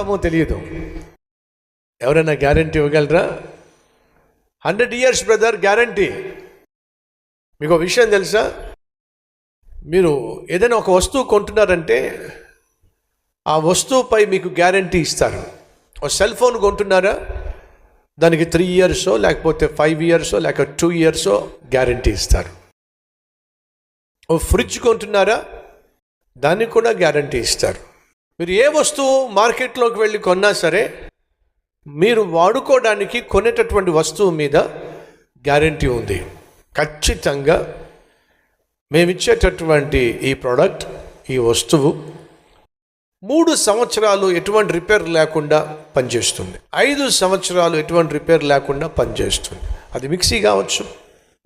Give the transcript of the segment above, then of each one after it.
వాడతామో తెలియదు. ఎవరైనా గ్యారంటీ ఇవ్వగలరా? Hundred years brother guarantee. మీకు ఒక విషయం తెలుసా? మీరు ఏదైనా ఒక వస్తువు కొంటున్నారంటే ఆ వస్తువుపై మీకు గ్యారంటీ ఇస్తారు. ఒక సెల్ ఫోన్ కొంటున్నారా? దానికి త్రీ ఇయర్సో లేకపోతే ఫైవ్ ఇయర్సో లేక టూ ఇయర్సో గ్యారంటీ ఇస్తారు. ఓ ఫ్రిడ్జ్ కొంటున్నారా? దానికి కూడా గ్యారంటీ ఇస్తారు. మీరు ఏ వస్తువు మార్కెట్లోకి వెళ్ళి కొన్నా సరే మీరు వాడుకోవడానికి కొనేటటువంటి వస్తువు మీద గ్యారంటీ ఉంది. ఖచ్చితంగా మేమిచ్చేటటువంటి ఈ ప్రోడక్ట్ ఈ వస్తువు మూడు సంవత్సరాలు ఎటువంటి రిపేర్ లేకుండా పనిచేస్తుంది. ఐదు సంవత్సరాలు ఎటువంటి రిపేర్ లేకుండా పనిచేస్తుంది. అది మిక్సీ కావచ్చు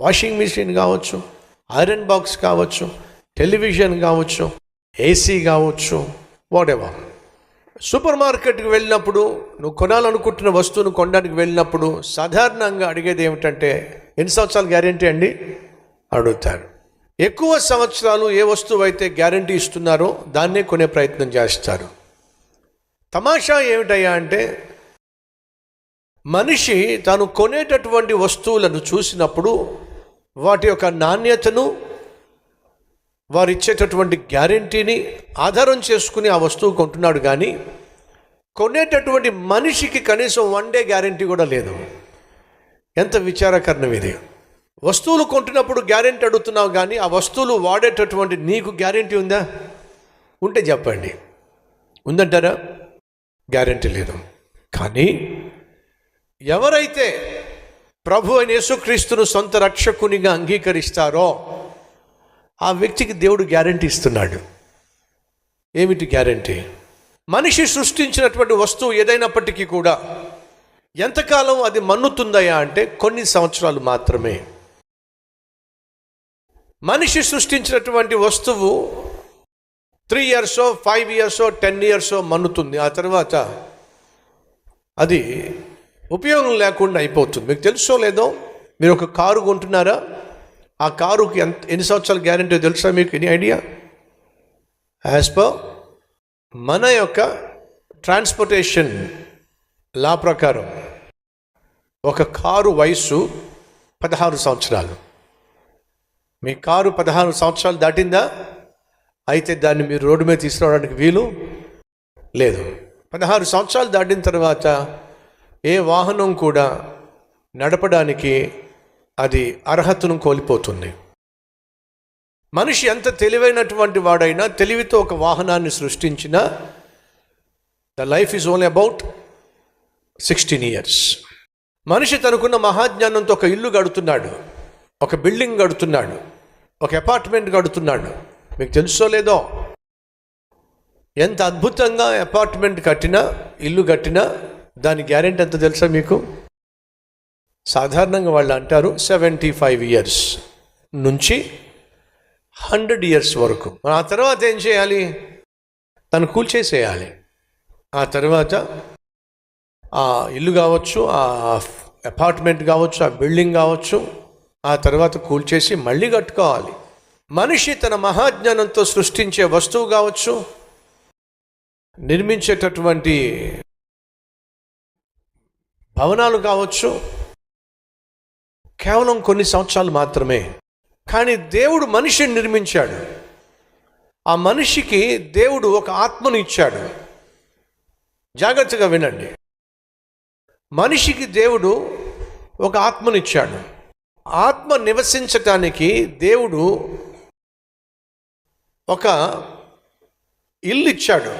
వాషింగ్ మిషన్ కావచ్చు ఐరన్ బాక్స్ కావచ్చు టెలివిజన్ కావచ్చు ఏసీ కావచ్చు వాటెవర్? సూపర్ మార్కెట్కి వెళ్ళినప్పుడు నువ్వు కొనాలనుకుంటున్న వస్తువును కొనడానికి వెళ్ళినప్పుడు సాధారణంగా అడిగేది ఏమిటంటే ఎన్ని సంవత్సరాలు గ్యారంటీ అండి? అడుగుతారు ఎక్కువ సంవత్సరాలు ఏ వస్తువు అయితే గ్యారంటీ ఇస్తున్నారో దాన్నే కొనే ప్రయత్నం చేస్తారు. తమాషా ఏమిటయ్యా అంటే మనిషి తాను కొనేటటువంటి వస్తువులను చూసినప్పుడు వాటి యొక్క నాణ్యతను వారు ఇచ్చేటటువంటి గ్యారంటీని ఆధారం చేసుకుని ఆ వస్తువు కొంటున్నాడు కానీ కొనేటటువంటి మనిషికి కనీసం వన్ డే గ్యారంటీ కూడా లేదు. ఎంత విచారకరణం ఇది వస్తువులు కొంటున్నప్పుడు గ్యారెంటీ అడుగుతున్నావు కానీ ఆ వస్తువులు వాడేటటువంటి నీకు గ్యారెంటీ ఉందా? ఉంటే చెప్పండి. ఉందంటారా? గ్యారెంటీ లేదు. కానీ ఎవరైతే ప్రభు అయిన యేసుక్రీస్తును సొంత రక్షకునిగా అంగీకరిస్తారో ఆ వ్యక్తికి దేవుడు గ్యారెంటీ ఇస్తున్నాడు. ఏమిటి గ్యారెంటీ? మనిషి సృష్టించినటువంటి వస్తువు ఏదైనప్పటికీ కూడా ఎంతకాలం అది మన్నుతుందయా అంటే కొన్ని సంవత్సరాలు మాత్రమే. మనిషి సృష్టించినటువంటి వస్తువు త్రీ ఇయర్సో ఫైవ్ ఇయర్సో టెన్ ఇయర్సో మన్నుతుంది. ఆ తర్వాత అది ఉపయోగం లేకుండా అయిపోతుంది. మీకు తెలుసో లేదో? మీరు ఒక కారు కొంటున్నారా? ఆ కారుకి ఎంత ఎన్ని సంవత్సరాల గ్యారంటీ తెలుసా మీకు? ఎనీ ఐడియా యాజ్ పర్ మన యొక్క ట్రాన్స్పోర్టేషన్ లా ప్రకారం ఒక కారు వయస్సు పదహారు సంవత్సరాలు. మీ కారు పదహారు సంవత్సరాలు దాటిందా? అయితే దాన్ని మీరు రోడ్డు మీద తీసుకురావడానికి వీలు లేదు. పదహారు సంవత్సరాలు దాటిన తర్వాత ఏ వాహనం కూడా నడపడానికి అది అర్హతను కోల్పోతుంది. మనిషి ఎంత తెలివైనటువంటి వాడైనా తెలివితో ఒక వాహనాన్ని సృష్టించిన the life is only about sixteen years. మనిషి తనకున్న మహాజ్ఞానంతో ఒక ఇల్లు గడుతున్నాడు ఒక బిల్డింగ్ కడుతున్నాడు ఒక అపార్ట్మెంట్ కడుతున్నాడు మీకు తెలుసో లేదో? ఎంత అద్భుతంగా అపార్ట్మెంట్ కట్టినా ఇల్లు కట్టినా దాని గ్యారెంటీ ఎంత తెలుసా మీకు? సాధారణంగా వాళ్ళు అంటారు సెవెంటీ ఫైవ్ ఇయర్స్ నుంచి హండ్రెడ్ ఇయర్స్ వరకు. ఆ తర్వాత ఏం చేయాలి? తను కూల్చేసేయాలి ఆ తర్వాత ఆ ఇల్లు కావచ్చు ఆ అపార్ట్మెంట్ కావచ్చు ఆ బిల్డింగ్ కావచ్చు ఆ తర్వాత కూల్చేసి మళ్ళీ కట్టుకోవాలి. మనిషి తన మహాజ్ఞానంతో సృష్టించే వస్తువు కావచ్చు నిర్మించేటటువంటి భవనాలు కావచ్చు కేవలం కొన్ని సంవత్సరాలు మాత్రమే. కానీ దేవుడు మనిషిని నిర్మించాడు. ఆ మనిషికి దేవుడు ఒక ఆత్మను ఇచ్చాడు. జాగ్రత్తగా వినండి. మనిషికి దేవుడు ఒక ఆత్మనిచ్చాడు ఆత్మ నివసించటానికి దేవుడు ఒక ఇల్లు ఇచ్చాడు.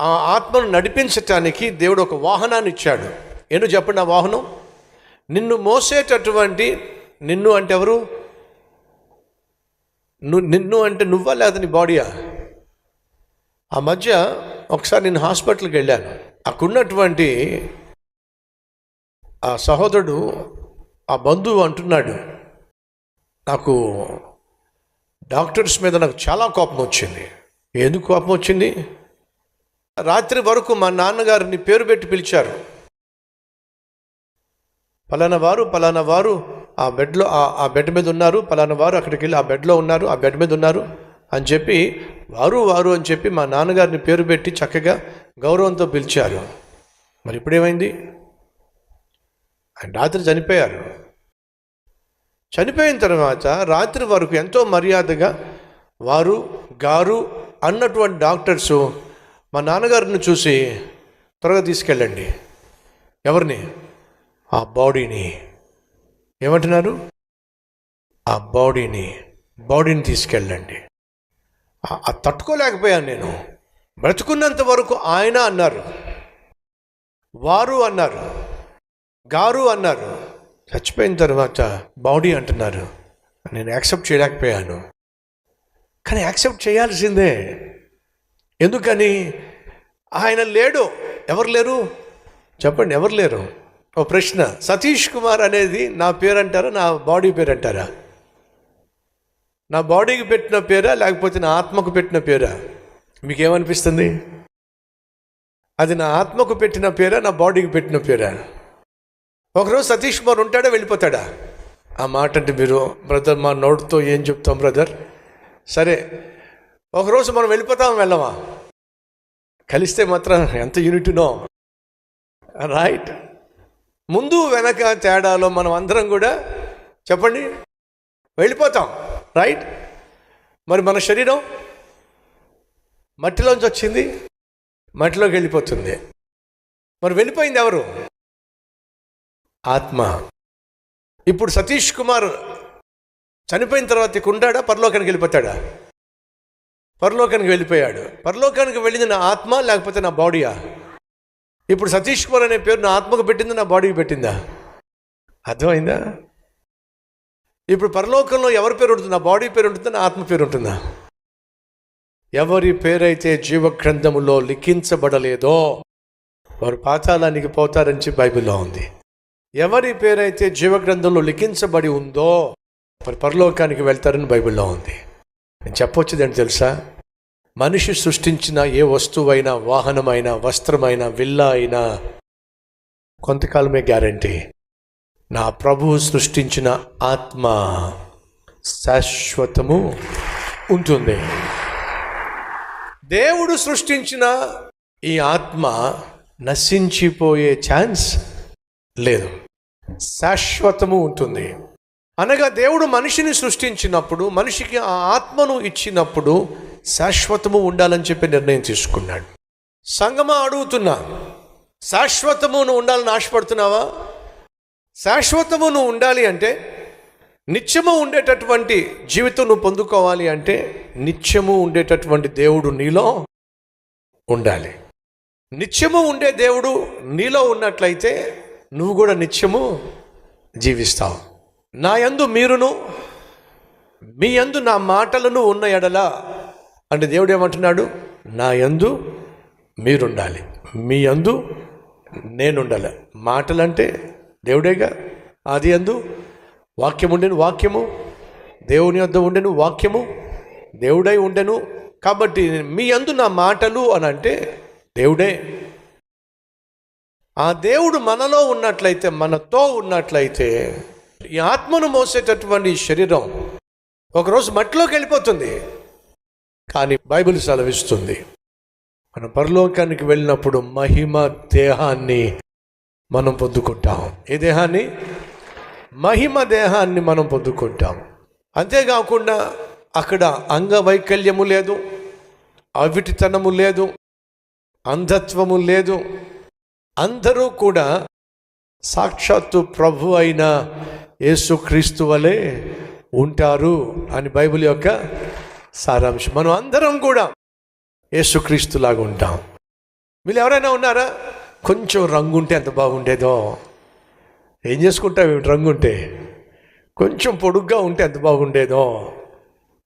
ఆ ఆత్మను నడిపించటానికి దేవుడు ఒక వాహనాన్ని ఇచ్చాడు. ఏంటో చెప్పండి ఆ వాహనం? నిన్ను మోసేటటువంటి నిన్ను అంటే ఎవరు? ను- నిన్ను అంటే నువ్వా లేదా నీ బాడీయా ఆ? మధ్య ఒకసారి నేను హాస్పిటల్కి వెళ్ళాను. అక్కడున్నటువంటి ఆ సహోదరుడు ఆ బంధువు అంటున్నాడు నాకు డాక్టర్స్ మీద నాకు చాలా కోపం వచ్చింది. ఎందుకు కోపం వచ్చింది? రాత్రి వరకు మా నాన్నగారిని పేరు పెట్టి పిలిచారు. పలానా వారు పలానా వారు ఆ బెడ్లో ఆ- ఆ బెడ్ మీద ఉన్నారు పలానా వారు అక్కడికి వెళ్ళి ఆ బెడ్లో ఉన్నారు ఆ బెడ్ మీద ఉన్నారు అని చెప్పి వారు వారు అని చెప్పి మా నాన్నగారిని పేరు పెట్టి చక్కగా గౌరవంతో పిలిచారు. మరి ఇప్పుడేమైంది? ఆయన రాత్రి చనిపోయారు. చనిపోయిన తర్వాత రాత్రి వరకు ఎంతో మర్యాదగా వారు గారు అన్నటువంటి డాక్టర్స్ మా నాన్నగారిని చూసి త్వరగా తీసుకెళ్ళండి. ఎవరిని? ఆ బాడీని ఏమంటున్నారు? ఆ బాడీని బాడీని తీసుకెళ్ళండి. తట్టుకోలేకపోయాను నేను. బ్రతుకున్నంత వరకు ఆయన అన్నారు. వారు అన్నారు. గారు అన్నారు. చచ్చిపోయిన తర్వాత బాడీ అంటున్నారు. నేను యాక్సెప్ట్ చేయలేకపోయాను. కానీ యాక్సెప్ట్ చేయాల్సిందే. ఎందుకని? ఆయన లేడు. ఎవరు లేరు? చెప్పండి ఎవరు లేరు? ఓ ప్రశ్న. సతీష్ కుమార్ అనేది నా పేరు అంటారా నా బాడీ పేరు అంటారా నా బాడీకి పెట్టిన పేరా లేకపోతే నా ఆత్మకు పెట్టిన పేరా? మీకేమనిపిస్తుంది? అది నా ఆత్మకు పెట్టిన పేరా నా బాడీకి పెట్టిన పేరా? ఒకరోజు సతీష్ కుమార్ ఉంటాడా వెళ్ళిపోతాడా? ఆ మాట అంటే మీరు బ్రదర్ మా నోటితో ఏం చెప్తాం బ్రదర్? సరే ఒకరోజు మనం వెళ్ళిపోతాం వెళ్ళమా? కలిస్తే మాత్రం ఎంత యూనిట్నో రైట్ ముందు వెనక తేడాలో మనం అందరం కూడా చెప్పండి. వెళ్ళిపోతాం. రైట్ మరి మన శరీరం మట్టిలోంచి వచ్చింది. మట్టిలోకి వెళ్ళిపోతుంది. మరి వెళ్ళిపోయింది ఎవరు? ఆత్మ. ఇప్పుడు సతీష్ కుమార్ చనిపోయిన తర్వాత ఉంటాడా పరలోకానికి వెళ్ళిపోతాడా? పరలోకానికి వెళ్ళిపోయాడు. పరలోకానికి వెళ్ళింది నా ఆత్మ లేకపోతే నా బాడీయా? ఇప్పుడు సతీష్ కుమార్ అనే పేరు నా ఆత్మకు పెట్టిందా నా బాడీకి పెట్టిందా? అర్థమైందా? ఇప్పుడు పరలోకంలో ఎవరి పేరు ఉంటుంది? నా బాడీ పేరు ఉంటుందా? నా ఆత్మ పేరు ఉంటుందా? ఎవరి పేరైతే జీవగ్రంథములో లిఖించబడలేదో వారు పాతాళానికి పోతారని బైబిల్లో ఉంది. ఎవరి పేరైతే జీవగ్రంథంలో లిఖించబడి ఉందో వారు పరలోకానికి వెళ్తారని బైబిల్లో ఉంది. నేను చెప్పొచ్చేది తెలుసా? మనిషి సృష్టించిన ఏ వస్తువైనా వాహనమైనా వస్త్రమైనా విల్లా అయినా కొంతకాలమే గ్యారంటీ. నా ప్రభువు సృష్టించిన ఆత్మ శాశ్వతము ఉంటుంది. దేవుడు సృష్టించిన ఈ ఆత్మ నశించిపోయే ఛాన్స్ లేదు. శాశ్వతము ఉంటుంది. అనగా దేవుడు మనిషిని సృష్టించినప్పుడు మనిషికి ఆ ఆత్మను ఇచ్చినప్పుడు శాశ్వతము ఉండాలని చెప్పి నిర్ణయం తీసుకున్నాడు. సంగమా అడుగుతున్నా శాశ్వతము నువ్వు ఉండాలని ఆశపడుతున్నావా? శాశ్వతము నువ్వు ఉండాలి అంటే నిత్యము ఉండేటటువంటి జీవితం నువ్వు పొందుకోవాలి అంటే నిత్యము ఉండేటటువంటి దేవుడు నీలో ఉండాలి. నిత్యము ఉండే దేవుడు నీలో ఉన్నట్లయితే నువ్వు కూడా నిత్యము జీవిస్తావు. నా యందు మీరును మీ యందు నా మాటలను ఉన్న ఎడల. అంటే దేవుడు ఏమంటున్నాడు? నా యందు మీరుండాలి. మీ యందు నేనుండాలి. మాటలంటే దేవుడేగా? అది ఎందు వాక్యం ఉండేను వాక్యము. దేవుని వద్ద ఉండెను వాక్యము. దేవుడై ఉండెను. కాబట్టి మీ యందు నా మాటలు అని అంటే దేవుడే. ఆ దేవుడు మనలో ఉన్నట్లయితే మనతో ఉన్నట్లయితే ఈ ఆత్మను మోసేటటువంటి శరీరం ఒకరోజు మట్టిలోకి వెళ్ళిపోతుంది. కానీ బైబిల్ సెలవిస్తుంది. మనం పరలోకానికి వెళ్ళినప్పుడు మహిమ దేహాన్ని మనం పొందుకుంటాం. ఏ దేహాన్ని? మహిమ దేహాన్ని మనం పొందుకుంటాం. అంతేకాకుండా అక్కడ అంగవైకల్యము లేదు అవిటితనము లేదు అంధత్వము లేదు. అందరూ కూడా సాక్షాత్తు ప్రభు అయిన యేసుక్రీస్తు వలె ఉంటారు అని బైబిల్ యొక్క సారాంశం. మనం అందరం కూడా యేసుక్రీస్తులాగా ఉంటాం. వీళ్ళు ఎవరైనా ఉన్నారా? కొంచెం రంగు ఉంటే ఎంత బాగుండేదో. ఏం చేసుకుంటావు? రంగు ఉంటే? కొంచెం పొడుగ్గా ఉంటే ఎంత బాగుండేదో.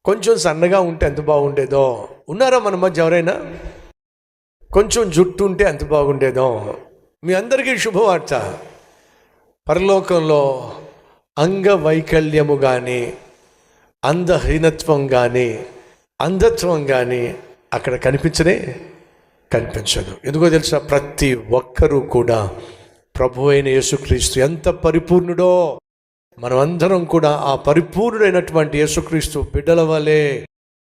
కొంచెం సన్నగా ఉంటే ఎంత బాగుండేదో. ఉన్నారా మన మధ్య ఎవరైనా? కొంచెం జుట్టు ఉంటే ఎంత బాగుండేదో. మీ అందరికీ శుభవార్త. పరలోకంలో అంగవైకల్యము కానీ అందహీనత్వం కానీ అంధత్వం కానీ అక్కడ కనిపించనే కనిపించదు. ఎందుకో తెలుసా? ప్రతి ఒక్కరూ కూడా ప్రభు అయిన యేసుక్రీస్తు ఎంత పరిపూర్ణుడో మనమందరం కూడా ఆ పరిపూర్ణుడైనటువంటి యేసుక్రీస్తు బిడ్డల వలె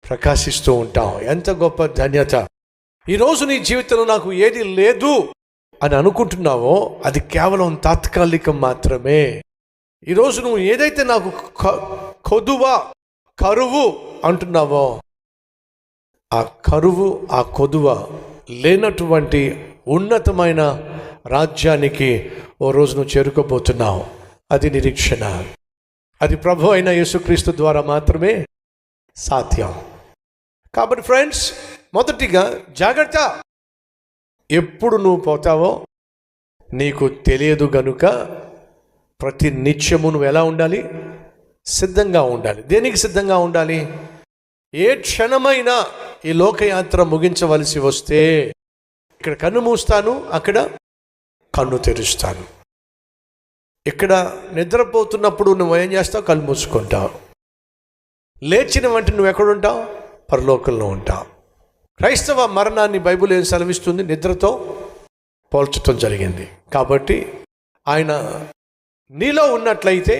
ప్రకాశిస్తూ ఉంటాం. ఎంత గొప్ప ధన్యత. ఈరోజు నీ జీవితంలో నాకు ఏది లేదు అని అనుకుంటున్నావో అది కేవలం తాత్కాలికం మాత్రమే. ఈరోజు నువ్వు ఏదైతే నాకు కొదువ కరువు అంటున్నావో ఆ కరువు ఆ కొదువ లేనటువంటి ఉన్నతమైన రాజ్యానికి ఓ రోజు నువ్వు చేరుకోబోతున్నావు. అది నిరీక్షణ. అది ప్రభు అయిన యేసుక్రీస్తు ద్వారా మాత్రమే సాధ్యం. కాబట్టి ఫ్రెండ్స్ మొదటిగా జాగ్రత్త. ఎప్పుడు నువ్వు పోతావో నీకు తెలియదు గనుక ప్రతి నిత్యము నువ్వు ఎలా ఉండాలి? సిద్ధంగా ఉండాలి. దేనికి సిద్ధంగా ఉండాలి? ఏ క్షణమైనా ఈ లోకయాత్ర ముగించవలసి వస్తే ఇక్కడ కన్ను మూస్తాను అక్కడ కన్ను తెరుస్తాను. ఇక్కడ నిద్రపోతున్నప్పుడు నువ్వు ఏం చేస్తావు? కళ్ళు మూసుకుంటావు. లేచిన వంటి నువ్వు ఎక్కడుంటావు పరలోకంలో ఉంటావు. క్రైస్తవ మరణాన్ని బైబుల్ ఏం సెలవిస్తుంది? నిద్రతో పోల్చటం జరిగింది. కాబట్టి ఆయన నీలో ఉన్నట్లయితే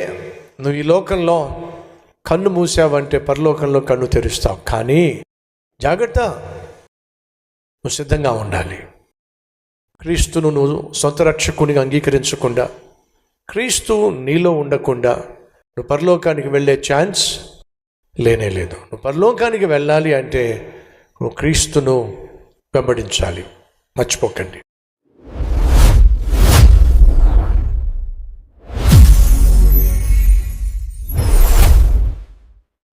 నువ్వు ఈ లోకంలో కన్ను మూసావంటే పరలోకంలో కన్ను తెరుస్తావు. కానీ జాగ్రత్త నువ్వు సిద్ధంగా ఉండాలి. క్రీస్తును నువ్వు సొంత రక్షకునిగా అంగీకరించకుండా క్రీస్తు నీలో ఉండకుండా నువ్వు పరలోకానికి వెళ్ళే ఛాన్స్ లేనే లేదు. నువ్వు పరలోకానికి వెళ్ళాలి అంటే నువ్వు క్రీస్తును వెంబడించాలి. మర్చిపోకండి.